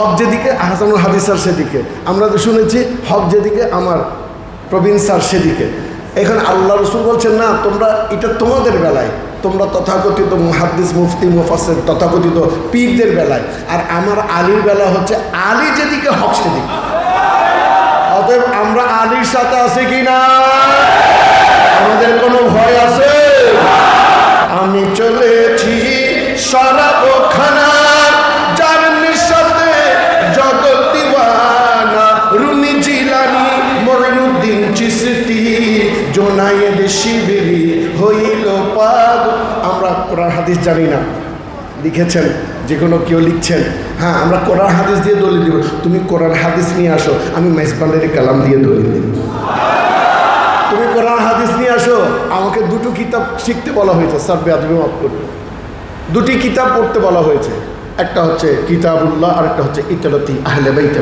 হক যেদিকে, আহসানুল হাদিস স্যার সেদিকে। আমরা তো শুনেছি, হক যেদিকে, আমার প্রবীণ স্যার সেদিকে। এখানে আল্লাহ রসুল বলছেন, না, তোমরা, এটা তোমাদের বেলায়। তোমরা তথাকথিত মুহাদ্দিস, মুফতি মুফাসের তথাকথিত পীরদের বেলায়। আর আমার আলীর বেলা হচ্ছে, আলী যেদিকে, হক সেদিকে। অতএব আমরা আলীর সাথে আছি কি না? হাদিস জানি না। লিখেছেন, যে কোনো কেউ লিখছেন। হ্যাঁ আমরা কোরআন হাদিস দিয়ে দলিল দিব। তুমি কোরআন হাদিস নিয়ে আসো, আমি মেজবানের কালাম দিয়ে দলিল দিব। তুমি কোরআন হাদিস নিয়ে আসো, আমাকে দুটো কিতাব শিখতে বলা হয়েছে স্যার বেআবি মাফ করবে দুটি কিতাব পড়তে বলা হয়েছে। একটা হচ্ছে কিতাবুল্লাহ আর একটা হচ্ছে ইতালতি আহলে বাইত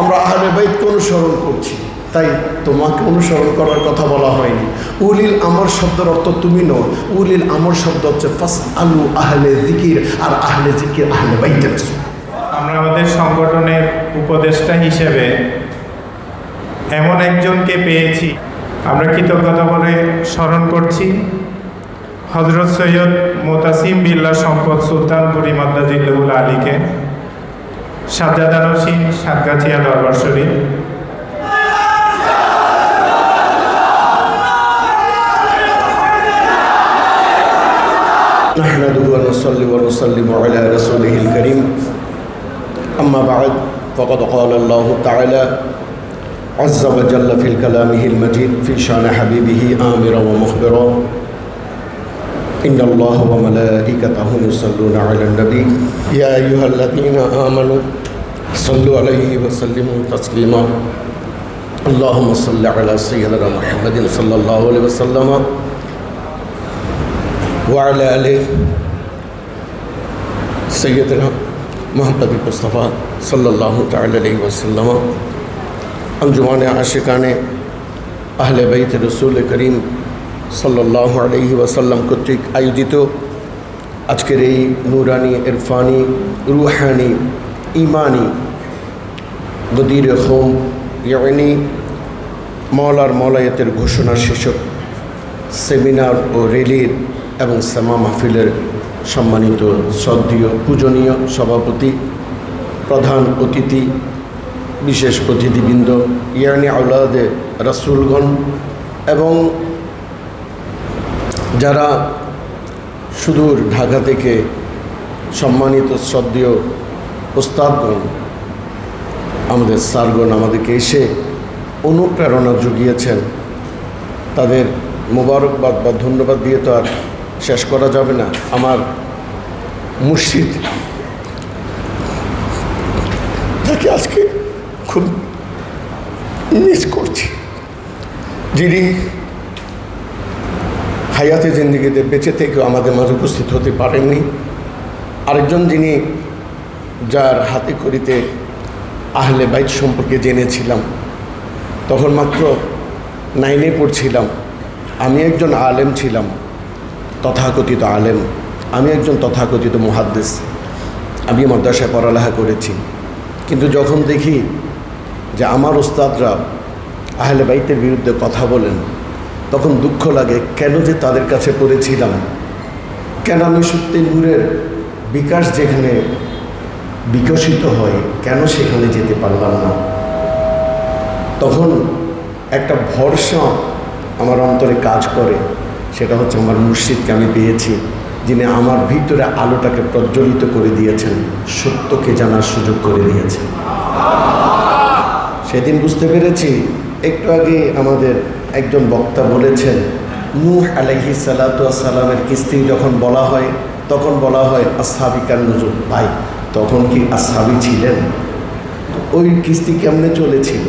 আমরা আহলে বাইতকে অনুসরণ করছি। তাই তোমাকে অনুসরণ করার কথা বলা হয়নি। উলিল আমর শব্দের অর্থ তুমি নও। উলিল আমর শব্দ হচ্ছে ফাস আলু আহলে জিকির আর আহলে জিকির আহলে বাইত আমরা আমাদের সংগঠনের উপদেষ্টা হিসেবে এমন একজনকে পেয়েছি। আমরা কৃতজ্ঞতা বলে স্মরণ করছি। হজরত সৈয়দ মোতাসিম বিল্লা সম্পদ সুলতান সুলতানপুরি মাদ্দাজিল্লাহুল আলীকে। সাজ্জাদানসিং সাতগাছিয়া দরবার শরীফ। نحمده ونصلي ونسلم على رسوله الكريم. أما بعد فقد قال الله تعالى عز وجل في كلامه المجيد في شان حبيبه آمرا ومخبرا إن الله وملائكته يصلون على النبي. يا أيها الذين آمنوا صلوا عليه وسلموا تسليما. اللهم صل على سيدنا محمد صلى الله عليه وسلم. وعلى آله سيدنا محمد المصطفى صلى الله تعالى عليه وسلم أنجمان عاشقان আহলে বাইত রসুল করিম সাল্লাহ আলহি ওয়াসাল্লাম কর্তৃক আয়োজিত আজকের এই নুরানি ইরফানি রুহানি ইমানি গদির হোম ইয়ানি মৌলার মলায়তের ঘোষণা শীর্ষক সেমিনার ও রেলির এবং সেমা মাহফিলের সম্মানিত শ্রদ্ধীয়, পূজনীয় সভাপতি, প্রধান অতিথি, বিশেষ অতিথিবৃন্দ ইয়ানি আউলাদে রাসুলগণ এবং যারা সুদূর ঢাকা থেকে সম্মানিত শ্রদ্ধেয় ওস্তাদগণ, আমাদের স্যারগণ আমাদেরকে এসে অনুপ্রেরণা জুগিয়েছেন। তাদের মোবারকবাদ বা ধন্যবাদ দিয়ে তো আর শেষ করা যাবে না, আমার মুর্শিদ। যাকে আজকে খুব মিস করছি, যিনি হায়াতে জিন্দিগিতে বেঁচে থেকেও আমাদের মাঝে উপস্থিত হতে পারেননি, আরেকজন যিনি যার হাতে করিতে আহলে বাইত সম্পর্কে জেনেছিলাম, তখন মাত্র নাইনে পড়ছিলাম, আমি একজন আলেম ছিলাম। তথাকথিত আলেম। আমি একজন তথাকথিত মুহাদ্দিস। আমি মাদ্রাসায় পড়ালেখা করেছি। কিন্তু যখন দেখি যে আমার ওস্তাদরা আহলে বাইতের বিরুদ্ধে কথা বলেন, তখন দুঃখ লাগে, কেন যে তাদের কাছে পড়েছিলাম? কেন আমি সত্যি নূরের বিকাশ যেখানে বিকশিত হয়, কেন সেখানে যেতে পারলাম না? তখন একটা ভরসা আমার অন্তরে কাজ করে। সেটা হচ্ছে আমার মুর্শিদকে আমি পেয়েছি, যিনি আমার ভিতরে আলোটাকে প্রজ্বলিত করে দিয়েছেন, সত্যকে জানার সুযোগ করে দিয়েছেন। সেদিন বুঝতে পেরেছি, একটু আগে আমাদের একজন বক্তা বলেছেন, নূহ আলাইহি সালামের কিস্তি যখন বলা হয়, তখন বলা হয় আসাবিকার নজর ভাই, তখন কি আসাবি ছিলেন? ওই কিস্তি কেমনে চলেছিল?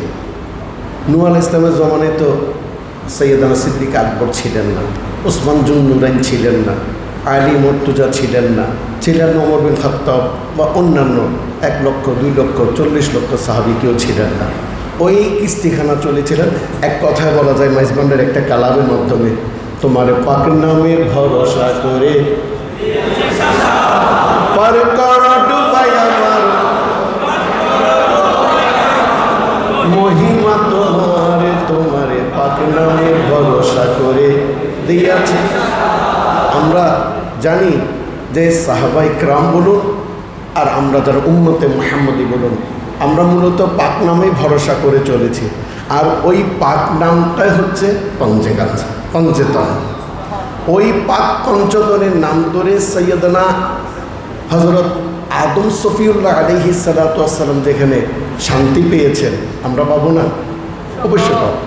নূহ আল ইসলামের জমানে তো সৈয়দানা সিদ্দিক আকবর ছিলেন না ওসমান জুন নুরাইন ছিলেন না, আলী মর্তুজা ছিলেন না, ছিলেন ওমর বিন খত্তাব বা অন্যান্য এক লক্ষ, দুই লক্ষ, চল্লিশ লক্ষ সাহাবি কেউ ছিলেন না। ওই কিস্তিখানা চলেছিলেন, এক কথায় বলা যায় মাইজবান্ডের একটা কালামের মাধ্যমে, তোমার পাক নামের ভরসা করে। পার দিয়ে আছে আমরা জানি যে সাহাবাই ক্রাম বলুন আর আমরা যারা উন্নতে মোহাম্মদি বলুন, আমরা মূলত পাক নামেই ভরসা করে চলেছি। আর ওই পাক নামটাই হচ্ছে পঞ্চেকাঞ্চ পঞ্চেতন। ওই পাক পঞ্চতনের নাম ধরে সৈয়দনা হজরত আদম সফিউল্লাহ আলহি সালাতাম যেখানে শান্তি পেয়েছেন, আমরা পাবো না? অবশ্যই পাবো।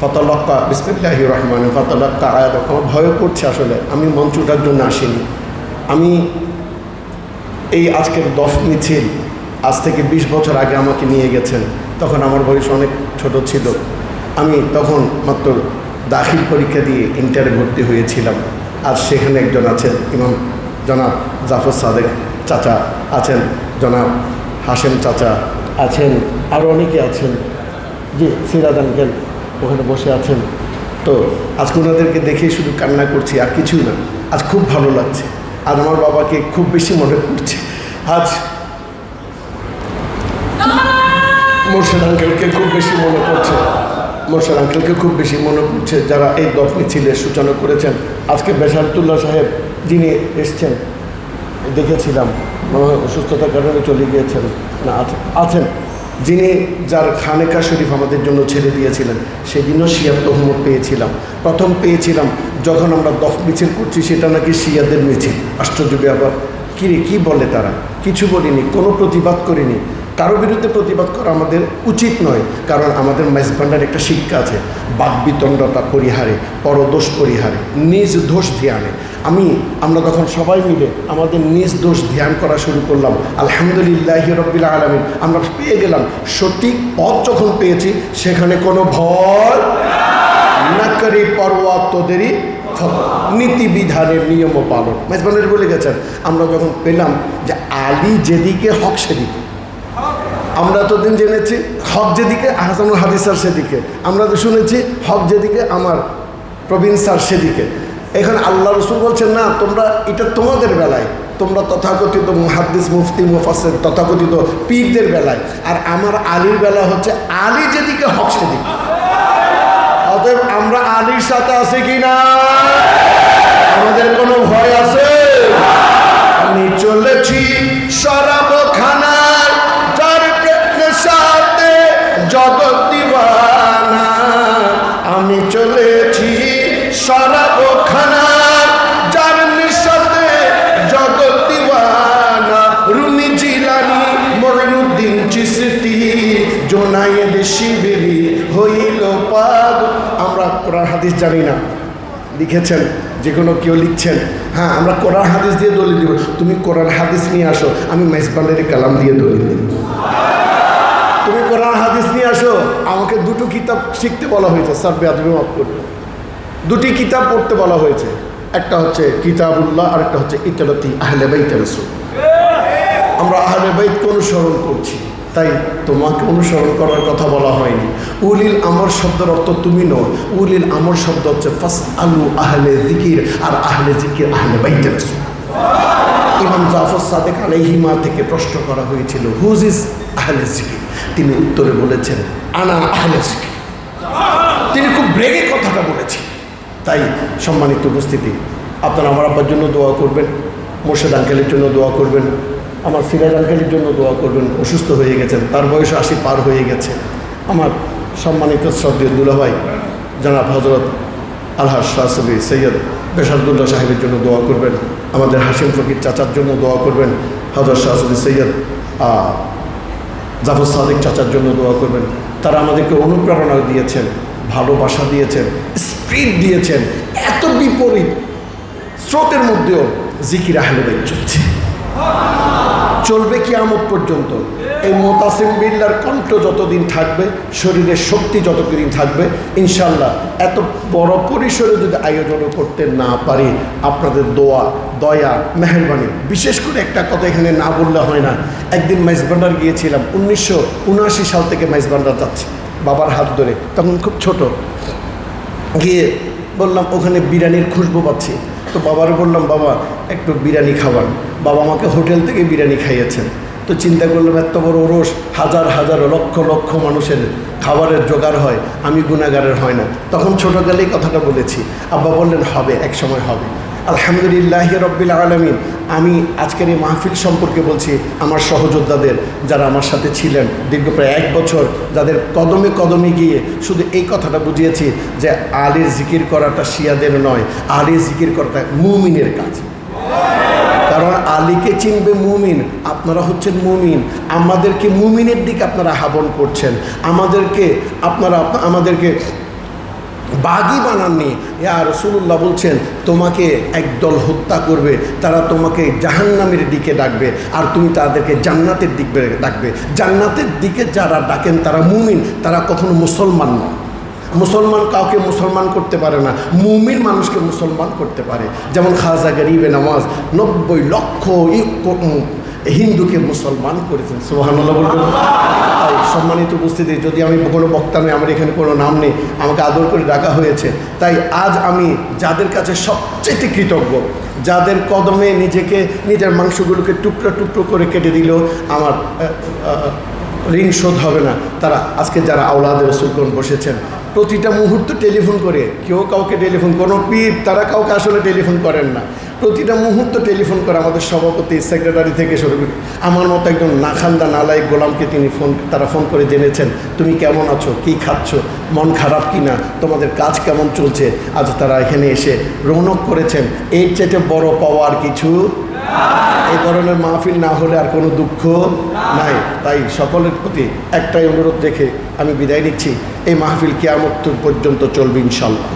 ফতলক্কা, বিসমিল্লাহি রহমান ফতলক্কা আয়াত আমার ভয় করছে আসলে, আমি মঞ্চ ওঠার জন্য আসিনি। আমি এই আজকের দশ মিছিল আজ থেকে ২০ বছর আগে আমাকে নিয়ে গেছেন। তখন আমার বয়স অনেক ছোট ছিল। আমি তখন মাত্র দাখিল পরীক্ষা দিয়ে ইন্টারে ভর্তি হয়েছিলাম। আর সেখানে একজন আছেন, ইমাম জনাব জাফর সাদেক চাচা আছেন, জনাব হাসেম চাচা আছেন আরও অনেকে আছেন। জি, সিরাজ আঙ্কেল। ওখানে বসে আছেন। তো আজকে ওনাদেরকে দেখে শুধু কান্না করছি, আর কিছুই না। আজ খুব ভালো লাগছে। আজ আমার বাবাকে খুব বেশি মনে পড়ছে। আজ মোর্শেদ আঙ্কেলকে খুব বেশি মনে পড়ছে। মোর্শেদ আঙ্কেলকে খুব বেশি মনে পড়ছে যারা এই দফ মিছিলের সূচনা করেছেন। আজকে বেসারতুল্লাহ সাহেব যিনি এসছেন, দেখেছিলাম। মনে হয় অসুস্থতার কারণে চলে গিয়েছেন। না আছেন। যিনি যার খানেকা শরীফ আমাদের জন্য ছেড়ে দিয়েছিলেন, সেদিনও শিয়া তহমত পেয়েছিলাম। প্রথম পেয়েছিলাম যখন আমরা দফ মিছিল করছি, সেটা নাকি শিয়াদের মিছিল। আশ্চর্য আবার কী রে, কী বলে তারা? কিছু বলিনি, কোনো প্রতিবাদ করিনি। কারও বিরুদ্ধে প্রতিবাদ করা আমাদের উচিত নয়, কারণ আমাদের মেজবান্ডার একটা শিক্ষা আছে, বাকবিতণ্ডতা পরিহারে, পরদোষ পরিহারে, নিজ দোষ ধ্যানে। আমি, আমরা তখন সবাই মিলে আমাদের নিজ দোষ ধ্যান করা শুরু করলাম, আলহামদুলিল্লাহ রব্বিল আলমিন। আমরা পেয়ে গেলাম, সঠিক পথ যখন পেয়েছি, সেখানে কোনো ভয় নাকারি পরোয়া তোদেরই খবর। নীতিবিধানের নিয়ম পালন। মেজবানের বলে গেছেন, আমরা যখন পেলাম যে আলী যেদিকে হক সেদিকে। আমরা এতদিন জেনেছি হক যেদিকে, আহসানুল হাদিস স্যার সেদিকে। আমরা তো শুনেছি হক যেদিকে, আমার প্রবীণ স্যার সেদিকে। এখানে আল্লাহ রসুল বলছেন, না, তোমরা, এটা তোমাদের বেলায়। তোমরা তথাকথিত মুহাদ্দিস, মুফতি মুফাসের তথাকথিত পীরদের বেলায়। আর আমার আলীর বেলা হচ্ছে আলী যেদিকে, হক সেদিকে। অতএব আমরা আলীর সাথে আছি কি না? আমাদের কোনো জগৎ দিওয়ানা আমি চলেছি শরাব খানার যার সাথে জগৎ দিওয়ানা রুমি জিলানি, মরিনুদ্দিন চিস্তি, জোনায়েদ শিবিরি হইল পাগ আমরা কোরআন হাদিস জানি না। লিখেছেন, যে কোনো কেউ লিখছেন। হ্যাঁ আমরা কোরআন হাদিস দিয়ে দলিল দিব। তুমি কোরআন হাদিস নিয়ে আসো, আমি মেজবানের কালাম দিয়ে দলিল দিব। তুমি কোরআন হাদিস নিয়ে আসো, আমাকে দুটো কিতাব শিখতে বলা হয়েছে, স্যার বেআবি মাফ করবে। দুটি কিতাব পড়তে বলা হয়েছে, একটা হচ্ছে কিতাবুল্লাহ, আর একটা হচ্ছে ইতালতি আহলে বাইত রসুল। আমরা আহলে বাইতকে অনুসরণ করছি, তাই তোমাকে অনুসরণ করার কথা বলা হয়নি। উলিল আমর শব্দের অর্থ তুমি নও, উলিল আমর শব্দ হচ্ছে ফাস আলু আহলে জিকির আর আহলে জিকির আহলে বাইতে রসুল। ইমাম জাফর সাদেক আলাইহিমা থেকে প্রশ্ন করা হয়েছিল, হুজ ইজ আহলে জিকির তিনি উত্তরে বলেছেন, আনা আহলে তিনি খুব ব্রেগে কথাটা বলেছেন। তাই সম্মানিত উপস্থিতি, আপনারা আমার আব্বার জন্য দোয়া করবেন, মোর্শেদ আঙ্কেলের জন্য দোয়া করবেন, আমার সিরাজ আঙ্কেলের জন্য দোয়া করবেন, অসুস্থ হয়ে গেছেন, তার বয়স আশি পার হয়ে গেছে। আমার সম্মানিত শ্রদ্ধেয় দুলাভাই, জনাব হজরত আলহাজ শাহসবি সৈয়দ বেসারদুল্লাহ সাহেবের জন্য দোয়া করবেন, আমাদের হাসিম ফকির চাচার জন্য দোয়া করবেন হজরত শাহসবি সৈয়দ জাফর সাদিক চাচার জন্য দোয়া করবেন। তারা আমাদেরকে অনুপ্রেরণা দিয়েছেন, ভালোবাসা দিয়েছেন, স্পিড দিয়েছেন, এত বিপরীত স্রোতের মধ্যেও জিকির আহলেবাই চলছে। চলবে কি আমত পর্যন্ত। এই মোতাসিম বিল্লার কণ্ঠ যতদিন থাকবে, শরীরের শক্তি যতদিন থাকবে ইনশাল্লাহ এত বড় পরিসরে যদি আয়োজন করতে না পারি, আপনাদের দোয়া, দয়া, মেহরবানি, বিশেষ করে একটা কথা এখানে না বললে হয় না। একদিন মাইজবান্ডার গিয়েছিলাম, উনিশশো উনআশি সাল থেকে মাইজবান্ডার যাচ্ছে, বাবার হাত ধরে, তখন খুব ছোট। গিয়ে বললাম, ওখানে বিরিয়ানির খুশবু পাচ্ছি। তো বাবারও বললাম, বাবা, একটু বিরিয়ানি খাবার বাবা আমাকে হোটেল থেকে বিরিয়ানি খাইয়েছেন। তো চিন্তা করলাম, এত বড় ওরস, হাজার হাজার, লক্ষ লক্ষ মানুষের খাবারের জোগাড় হয়, আমি গুণাগারের হয় না। তখন ছোটোকালেই কথাটা বলেছি। আব্বা বললেন, হবে এক সময় হবে। আলহামদুলিল্লাহ রব্বিল আলমিন। আমি আজকের এই মাহফিল সম্পর্কে বলছি, আমার সহযোদ্ধাদের যারা আমার সাথে ছিলেন দীর্ঘ প্রায় এক বছর, যাদের কদমে কদমে গিয়ে শুধু এই কথাটা বুঝিয়েছি যে আলীর জিকির করাটা শিয়াদের নয় আলীর জিকির করাটা মুমিনের কাজ। কারণ আলীকে চিনবে মুমিন, আপনারা হচ্ছেন মুমিন। আমাদেরকে মুমিনের দিকে আপনারা আহ্বান করছেন। আমাদেরকে, আপনারা, আমাদেরকে বাগি বানাননি। ইয়া রসুল্লাহ বলছেন, তোমাকে একদল হত্যা করবে, তারা তোমাকে জাহান্নামের দিকে ডাকবে, আর তুমি তাদেরকে জান্নাতের দিকে ডাকবে। জান্নাতের দিকে যারা ডাকেন, তারা মুমিন, তারা কখনো মুসলমান নয়। মুসলমান কাউকে মুসলমান করতে পারে না, মুমিন মানুষকে মুসলমান করতে পারে। যেমন খাজা গরিবে নামাজ, নব্বই লক্ষ হিন্দুকে মুসলমান করেছেন সোহানুল্লাহ তাই সম্মানিত উপস্থিতি, যদি আমি কোনো বক্তা নই, আমার এখানে কোনো নাম নেই, আমাকে আদর করে ডাকা হয়েছে। তাই আজ আমি যাদের কাছে সবচেয়ে কৃতজ্ঞ, যাদের কদমে নিজেকে, নিজের মাংসগুলোকে টুকরো টুকরো করে কেটে দিল, আমার ঋণ শোধ হবে না। তারা আজকে যারা আওলাদের রসুলগণ বসেছেন প্রতিটা মুহূর্ত টেলিফোন করে। কেউ কাউকে টেলিফোন, কোনো পীর, তারা কাউকে আসলে টেলিফোন করেন না। প্রতিটা মুহূর্ত টেলিফোন করে আমাদের সভাপতি, সেক্রেটারি থেকে শুরু করে। আমার মতো একজন নাখান্দা নালাই গোলামকে তিনি ফোন, তারা ফোন করে জেনেছেন, তুমি কেমন আছো? কি খাচ্ছ? মন খারাপ কি না? তোমাদের কাজ কেমন চলছে? আজ তারা এখানে এসে রৌনক করেছেন, এর চেয়ে বড় পাওয়ার কিছু এই ধরনের মাহফিল না হলে আর কোনো দুঃখ নাই। তাই সকলের প্রতি একটাই অনুরোধ দেখে আমি বিদায় নিচ্ছি। এই মাহফিল কেয়ামত পর্যন্ত চলবে ইনশাল্লাহ